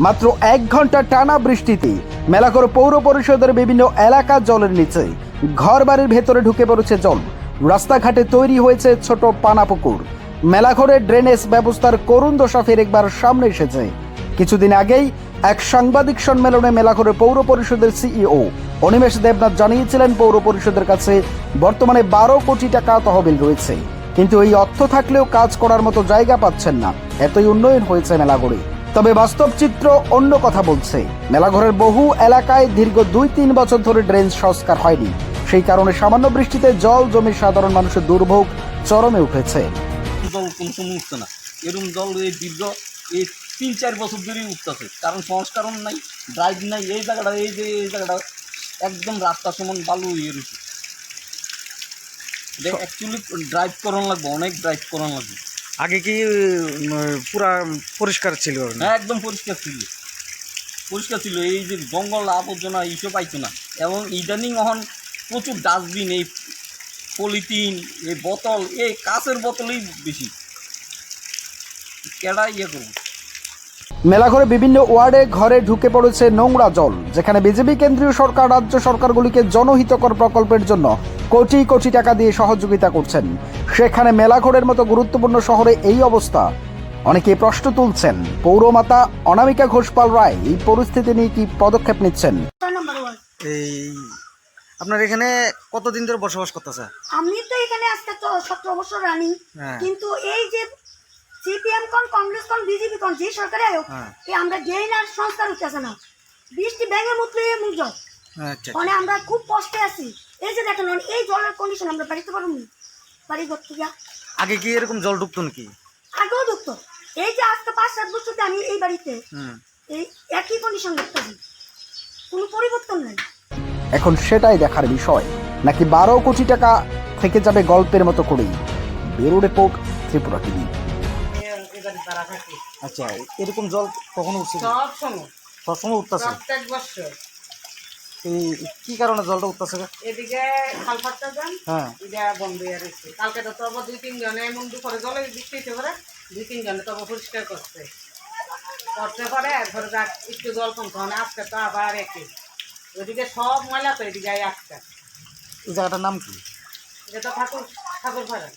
মাত্র এক ঘণ্টা টানা বৃষ্টিতে মেলাঘর পৌর পরিষদের বিভিন্ন এলাকা জলের নিচে ঘর বাড়ির ভেতরে ঢুকে পড়েছে জল। রাস্তাঘাটে তৈরি হয়েছে ছোট পানা পুকুর মেলাঘরের ড্রেনেজ ব্যবস্থার করুণ দশা ফের একবার সামনে এসেছে। কিছুদিন আগেই এক সাংবাদিক সম্মেলনে মেলাঘরে পৌর পরিষদের সিইও অনিমেষ দেবনাথ জানিয়েছিলেন, পৌর পরিষদের কাছে বর্তমানে বারো কোটি টাকা তহবিল রয়েছে। কিন্তু এই অর্থ থাকলেও কাজ করার মতো জায়গা পাচ্ছেন না। এতই উন্নয়ন হয়েছে মেলাঘরে। তবে বাস্তব চিত্র অন্য কথা বলছে। মেলাঘরের বহু এলাকায় দীর্ঘ দুই তিন বছর ধরে ড্রেন সংস্কার হয়নি। সেই কারণে সামান্য বৃষ্টিতে জল জমে সাধারণ মানুষের দুর্ভোগ চরমে উঠেছে। জল কোনো সময় উঠছে না। এরকম জল এই দীর্ঘ এই তিন চার বছর ধরেই উঠতেছে। কারণ সংস্কারও নাই, ড্রাইভ নাই। এই জায়গাটা, এই যে, এই জায়গাটা একদম রাস্তা সমান বালু হয়ে রয়েছে। অ্যাকচুয়ালি ড্রাইভ করানো লাগবে, অনেক ড্রাইভ করানো লাগবে। আগে কি পুরা পরিষ্কার ছিল? না হ্যাঁ একদম পরিষ্কার ছিল। পরিষ্কার ছিল। এই যে জঙ্গল আবর্জনা এইসব পাইতো না। এবং ইদানিং এখন প্রচুর ডাস্টবিন এই পলিথিন এই বোতল এই কাঁচের বোতলেই বেশি। কেডা ইয়ে করব? মেলাঘরে বিভিন্ন ওয়ার্ডে ঘরে ঢুকে পড়েছে নোংরা জল যেখানে বিজেপি কেন্দ্রীয় সরকার রাজ্য সরকারগুলিকে জনহিতকর প্রকল্পের জন্য কোটি কোটি টাকা দিয়ে সহযোগিতা করছেন। সেখানে মেলাঘরের মতো গুরুত্বপূর্ণ শহরে এই অবস্থা। অনেকে প্রশ্ন তুলছেন পৌরমাতা অনামিকা ঘোষপাল রায় এই পরিস্থিতি নিয়ে কি পদক্ষেপ নিচ্ছেন? এই আপনার এখানে কতদিন ধরে বসবাস করতেছে? আমি তো এখানে আজকে তো সতেরো বছর রানি। হ্যাঁ। কিন্তু এই যে সিপিএম কোন কংগ্রেস কোন বিজেপি কোন যে সরকারে আয়োগ হ্যাঁ। এই আমরা যেই না সংস্কার হইতেছে না। বৃষ্টি ব্যাঙে মুতলে মুখ জল আচ্ছা মানে আমরা খুব কষ্টে আছি। এই যে দেখেন এই জলের কন্ডিশন আমরা বাড়িতে পারব বাড়ি করতে যা আগে কি এরকম জল ঢুকতো নাকি? আগেও ঢুকতো। এই যে আজকে পাঁচ সাত বছর আমি এই বাড়িতে এই একই কন্ডিশন কোনো পরিবর্তন নেই। এখন সেটাই দেখার বিষয়। নাকি বারো কোটি টাকা থেকে যাবে গল্পের মতো করেই। Bureau report Tripura TV. আচ্ছা এরকম জল কখনো উঠছে? সব সময় সবসময় উঠতেছে? প্রত্যেক বছর। এই কি কারণে জলটা উঠতেছে এদিকে খালপাটটা যান হ্যাঁ। এটা বন্ধ হয়ে রয়েছে। কালকে তো তবে দুই তিন জনে এমন দুপুরে জলে হতে পারে দুই তিন জনে তবে পরিষ্কার করছে। করতে পারে ধরে যাক একটু জল কমতে মানে আজকে তো আবার একই। ওইদিকে সব ময়লা তো এদিকে এই জায়গাটার নাম কি? এটা তো ঠাকুর ঠাকুর ভাড়া।